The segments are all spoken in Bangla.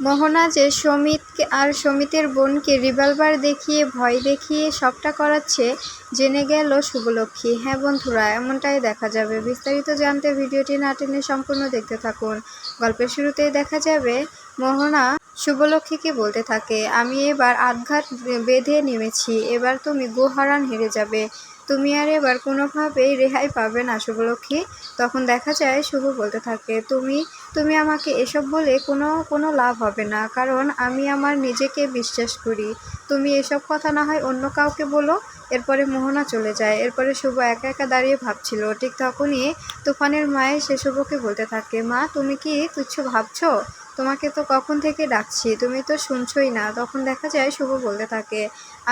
মোহনা যে সমিতকে আর সমিতের বোনকে রিভলভার দেখিয়ে, ভয় দেখিয়ে সবটা করাচ্ছে, জেনে গেল শুভলক্ষ্মী। হ্যাঁ বন্ধুরা, এমনটাই দেখা যাবে। বিস্তারিত জানতে ভিডিওটি না টেনে সম্পূর্ণ দেখতে থাকুন। গল্পের শুরুতেই দেখা যাবে, মোহনা শুভলক্ষ্মীকে বলতে থাকে, আমি এবার আটঘাট বেঁধে নেমেছি, এবার তুমি গোহারান হেরে যাবে। তুমি আর এবার কোনোভাবেই রেহাই পাবে না, শুভলক্ষ্মী। তখন দেখা যায় শুভ বলতে থাকে, তুমি তুমি আমাকে এসব বলে কোনো কোনো লাভ হবে না, কারণ আমি আমার নিজেকে বিশ্বাস করি। তুমি এসব কথা না হয় অন্য কাউকে বলো, এরপরে মোহনা চলে যায়। এরপরে শুভ একা একা দাঁড়িয়ে ভাবছিল। ঠিক তখনই তুফানের মায়ের সে শুভকে বলতে থাকে, মা, তুমি কি তুচ্ছ ভাবছ? তোমাকে তো কখন থেকে ডাকছি? তুমি তো শুনছই না। তখন দেখা যায় শুভ বলতে থাকে,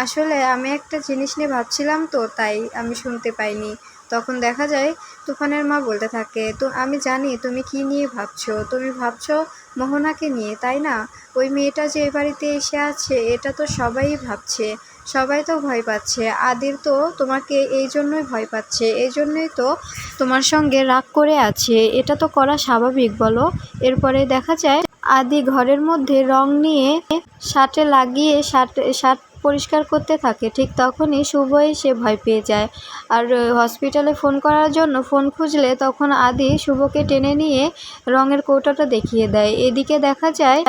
আসলে আমি একটা জিনিস নিয়ে ভাবছিলাম তো, তাই আমি শুনতে পাইনি। তখন দেখা যায় তুফানের মা বলতে থাকে, তো আমি জানি তুমি কি নিয়ে ভাবছ। তুমি ভাবছ মোহনাকে নিয়ে, তাই না? ওই মেয়েটা যে এ বাড়িতে এসে আছে, এটা তো সবাই ভাবছে, সবাই তো ভয় পাচ্ছে। আদির তো তোমাকে এই জন্যই ভয় পাচ্ছে, এই জন্যই তো তোমার সঙ্গে রাগ করে আছে। এটা তো করা স্বাভাবিক, বলো। এরপরে দেখা যায় আদি ঘরের মধ্যে রং নিয়ে শার্টে লাগিয়ে শার্ট শার্ট পরিষ্কার করতে থাকে। ঠিক তখনই শুভ এসে ভয় পেয়ে যায়। আর হসপিটালে ফোন করার জন্য ফোন খুঁজলে তখন আদি শুভকে টেনে নিয়ে রঙের কৌটাটা দেখিয়ে দেয়। এদিকে দেখা যায়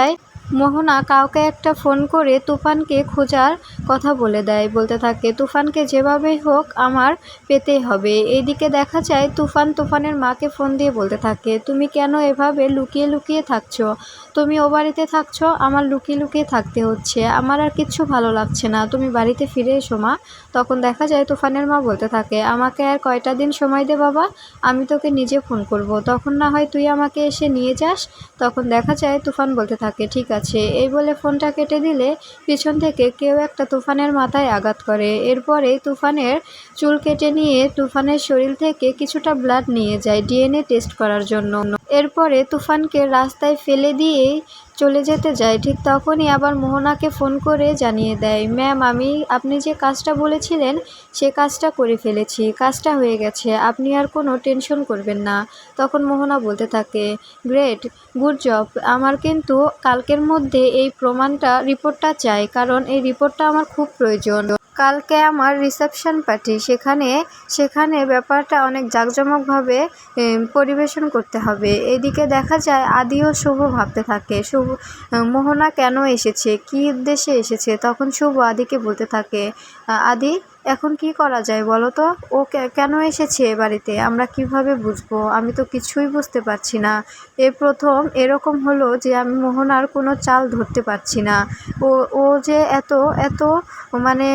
মোহনা কাউকে একটা ফোন করে তুফানকে খোঁজার কথা বলে দেয়। বলতে থাকে, তুফানকে যেভাবেই হোক আমার পেতেই হবে। এইদিকে দেখা যায়, তুফান তুফানের মাকে ফোন দিয়ে বলতে থাকে, তুমি কেন এভাবে লুকিয়ে লুকিয়ে থাকছো? তুমি ও বাড়িতে থাকছো, আমার লুকিয়ে লুকিয়ে থাকতে হচ্ছে। আমার আর কিচ্ছু ভালো লাগছে না। তুমি বাড়িতে ফিরে এসো, মা। তখন দেখা যায়, তুফানের মা বলতে থাকে, আমাকে আর কয়টা দিন সময় দে বাবা, আমি তোকে নিজে ফোন করব। তখন না হয় তুই আমাকে এসে নিয়ে যাস? তখন দেখা যায়, তুফান বলতে থাকে, ঠিক আছে। এই বলে ফোনটা কেটে দিলে পিছন থেকে কেউ একটা তুফানের মাথায় আঘাত করে। এরপরে তুফানের চুল কেটে নিয়ে তুফানের শরীর থেকে কিছুটা ব্লাড নিয়ে যায় ডিএনএ টেস্ট করার জন্য। এরপরে তুফানকে রাস্তায় ফেলে দিয়েই চলে যেতে যায়। ঠিক তখনই আবার মোহনাকে ফোন করে জানিয়ে দেয়, ম্যাম, আমি, আপনি যে কাজটা বলেছিলেন, সে কাজটা করে ফেলেছি, কাজটা হয়ে গেছে, আপনি আর কোনো টেনশন করবেন না। তখন মোহনা বলতে থাকে, গ্রেট, গুড জব। আমার কিন্তু কালকের মধ্যে এই প্রমাণটা, রিপোর্টটা চাই, কারণ এই রিপোর্টটা আমার খুব প্রয়োজন। কালকে আমার রিসেপশন পার্টি সেখানে সেখানে ব্যাপারটা অনেক জাঁকজমকভাবে পরিবেশন করতে হবে। এদিকে দেখা যায় আদি ও শুভ ভাবতে থাকে। শুভ মোহনা কেন এসেছে? কী উদ্দেশ্যে এসেছে? তখন শুভ আদিকে বলতে থাকে আদি এখন কি করা যায় বলো তো? ও কেন এসেছে এ বাড়িতে? আমরা কীভাবে বুঝব? আমি তো কিছুই বুঝতে পারছি না। এ প্রথম এরকম হলো যে আমি মোহনার কোনো চাল ধরতে পারছি না। ও ও যে এত এত মানে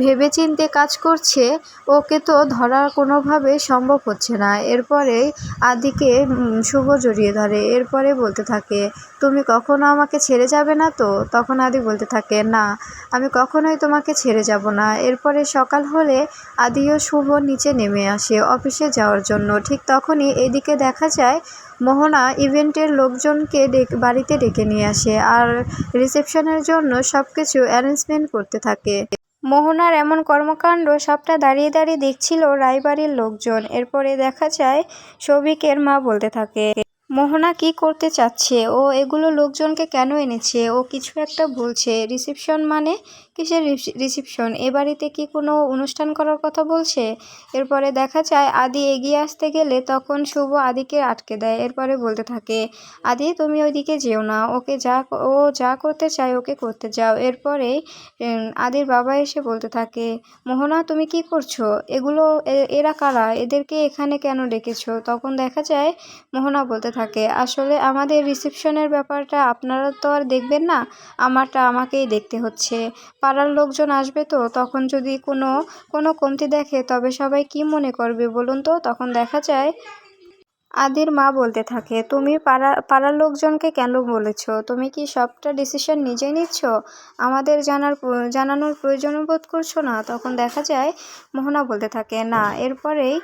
ভেবেচিন্তে কাজ করছে, ওকে তো ধরা কোনোভাবে সম্ভব হচ্ছে না। এরপরে আদিকে শুভ জড়িয়ে ধরে। এরপরে বলতে থাকে, তুমি কখনো আমাকে ছেড়ে যাবে না তো? তখন আদি বলতে থাকে, না, আমি কখনোই তোমাকে ছেড়ে যাব না। এরপরে সকাল হলে আদি ও শুভ নিচে নেমে আসে অফিসে যাওয়ার জন্য। ঠিক তখনই এদিকে দেখা যায়, মোহনা ইভেন্টের লোকজনকে বাড়িতে ডেকে নিয়ে আসে আর রিসেপশনের জন্য সব কিছু অ্যারেঞ্জমেন্ট করতে থাকে। মোহনার এমন কর্মকাণ্ড সবটা দাঁড়িয়ে দাঁড়িয়ে দেখছিল রায়বাড়ির লোকজন। এরপরে দেখা যায় সৌভিকের মা বলতে থাকে মোহনা কি করতে চাচ্ছে? ও এগুলো লোকজনকে কেন এনেছে? ও কিছু একটা বলছে। রিসেপশন মানে কিসের রিসেপশন? এ বাড়িতে কি কোনো অনুষ্ঠান করার কথা বলছে? এরপরে দেখা যায়, আদি এগিয়ে আসতে গেলে তখন শুভ আদিকে আটকে দেয়। এরপরে বলতে থাকে, আদি, তুমি ওইদিকে যেও না। ওকে যা ও যা করতে চায় ওকে করতে যাও। এরপরে আদির বাবা এসে বলতে থাকে, মোহনা, তুমি কি করছ? এগুলো এরা কারা? এদেরকে এখানে কেন ডেকেছো? তখন দেখা যায়, মোহনা বলতে থাকে আসলে আমাদের রিসেপশনের ব্যাপারটা আপনারা তো আর দেখবেন না, আমারটা আমাকেই দেখতে হচ্ছে। পাড়ার লোকজন আসবে তো, তখন যদি কোনো কোনো কমতি দেখে তবে সবাই কি মনে করবে বলুন তো? তখন দেখা যায় আদির মা বলতে থাকে তুমি পাড়া পাড়ার লোকজনকে কেন বলেছ? তুমি কি সবটা ডিসিশন নিজেই নিচ্ছ? আমাদের জানার জানানোর প্রয়োজন বোধ করছ না? তখন দেখা যায় মোহনা বলতে থাকে না। এরপরেই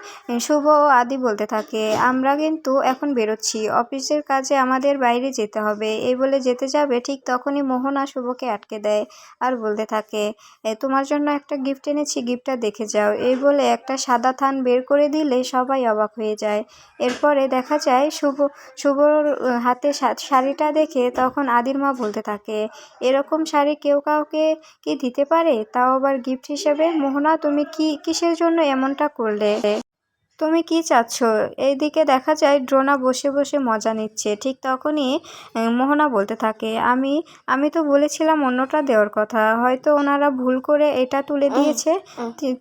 শুভ ও আদি বলতে থাকে আমরা কিন্তু এখন বেরোচ্ছি। অফিসের কাজে আমাদের বাইরে যেতে হবে। এই বলে যেতে যাবে ঠিক তখনই মোহনা শুভকে আটকে দেয় আর বলতে থাকে "এ, তোমার জন্য একটা গিফট এনেছি গিফটটা দেখে যাও। এই বলে একটা সাদা থান বের করে দিলে সবাই অবাক হয়ে যায়। এরপরে এরপরে দেখা যায় শুভ, শুভর হাতে শাড়িটা দেখে তখন আদির মা বলতে থাকে, এরকম শাড়ি কেউ কাউকে কি দিতে পারে? তাও আবার গিফট হিসেবে? মোহনা, তুমি কি, কিসের জন্য এমনটা করলে? তুমি কি চাচ্ছ? এইদিকে দেখা যায় ড্রোনা বসে বসে মজা নিচ্ছে। ঠিক তখনই মোহনা বলতে থাকে আমি আমি তো বলেছিলাম অন্যটা দেওয়ার কথা। হয়তো ওনারা ভুল করে এটা তুলে দিয়েছে।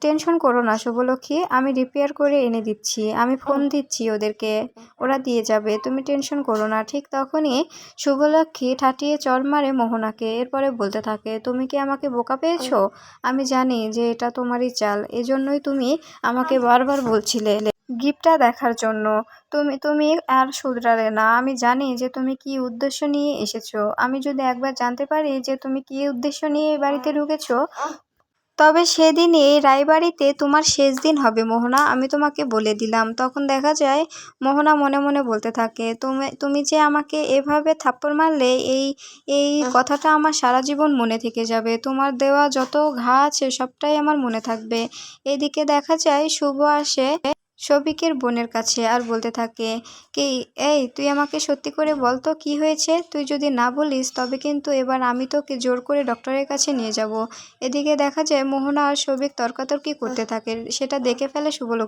টেনশন করো না শুভলক্ষ্মী। আমি রিপেয়ার করে এনে দিচ্ছি। আমি ফোন দিচ্ছি ওদেরকে। ওরা দিয়ে যাবে তুমি টেনশন করো না। ঠিক তখনই শুভলক্ষ্মী ঠাটিয়ে চর মারে মোহনাকে। এরপরে বলতে থাকে তুমি কি আমাকে বোকা পেয়েছ? আমি জানি যে এটা তোমারই চাল। এজন্যই তুমি আমাকে বারবার বলছিলে গিফটটা দেখার জন্য। তুমি তুমি আর শুধরালে না। আমি জানি যে তুমি কি উদ্দেশ্য নিয়ে এসেছ। আমি যদি একবার জানতে পারি যে তুমি কি উদ্দেশ্য নিয়ে এই বাড়িতে ঢুকেছো তবে সেদিনই এই রায়বাড়িতে তোমার শেষ দিন হবে মোহনা। আমি তোমাকে বলে দিলাম। তখন দেখা যায় মোহনা মনে মনে বলতে থাকে তুমি তুমি যে আমাকে এভাবে থাপ্পড় মারলে এই এই কথাটা আমার সারা জীবন মনে থেকে যাবে। তোমার দেওয়া যত ঘা আছে সবটাই আমার মনে থাকবে। এদিকে দেখা যায় শুভ আসে। শফিকের বোনের কাছে আর বলতে থাকে, কি, এই, তুই আমাকে সত্যি করে বল তো কী হয়েছে? তুই যদি না বলিস, তবে কিন্তু এবার আমি তোকে জোর করে ডক্টরের কাছে নিয়ে যাব। এদিকে দেখা যায়, মোহনা আর শফিক তর্কাতর্কি করতে থাকে। সেটা দেখে ফেলে শুভলক্ষ্মী